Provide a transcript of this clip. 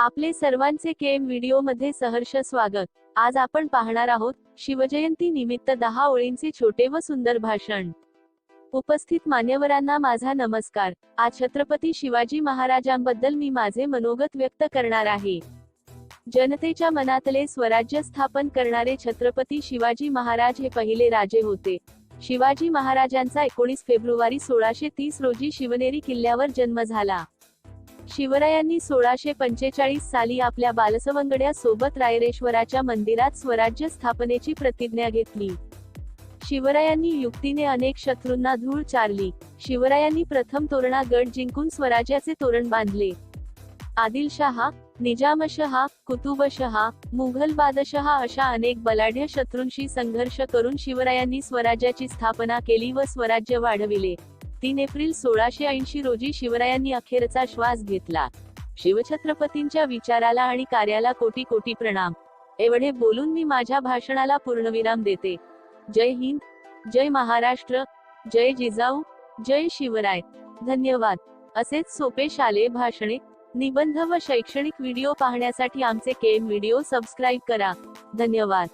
आपले सर्वांचे केम व्हिडिओमध्ये सहर्ष स्वागत. आज आपण पाहणार आहोत शिवजयंती निमित्त दहा ओळींचे छोटे व सुंदर भाषण. उपस्थित मान्यवरांना माझा नमस्कार. आज छत्रपती शिवाजी महाराजांबद्दल मी माझे मनोगत व्यक्त करणार आहे. जनतेच्या मनातले स्वराज्य स्थापन करणारे छत्रपती शिवाजी महाराज हे पहिले राजे होते. शिवाजी महाराजांचा एकोणीस फेब्रुवारी सोळाशे तीस रोजी शिवनेरी किल्ल्यावर जन्म झाला. शिवरायांनी सोळाशे पंचेचाळीस साली आपल्या बालसवंगड्या सोबत रायरेश्वराच्या मंदिरात स्वराज्य स्थापनेची प्रतिज्ञा घेतली. शिवरायांनी युक्तीने अनेक शत्रूंना धूळ चारली. शिवरायांनी प्रथम तोरणा गड जिंकून स्वराज्याचे तोरण बांधले. आदिलशहा निजामशहा कुतुबशहा मुघल बादशहा अशा अनेक बलाढ्य शत्रूंशी संघर्ष करून शिवरायांनी स्वराज्याची स्थापना केली व स्वराज्य वाढविले. तीन एप्रिल सोळाशे ऐंशी रोजी शिवरायांनी अखेरचा श्वास घेतला. शिवछत्रपतींच्या विचाराला आणि कार्याला कोटी कोटी प्रणाम. एवढे बोलून मी माझ्या भाषणाला पूर्णविराम देते. जय हिंद जय महाराष्ट्र जय जिजाऊ जय शिवराय. धन्यवाद. असेच सोपे शालेय भाषणे निबंध व शैक्षणिक व्हिडिओ पाहण्यासाठी आमचे केम व्हिडिओ सबस्क्राईब करा. धन्यवाद.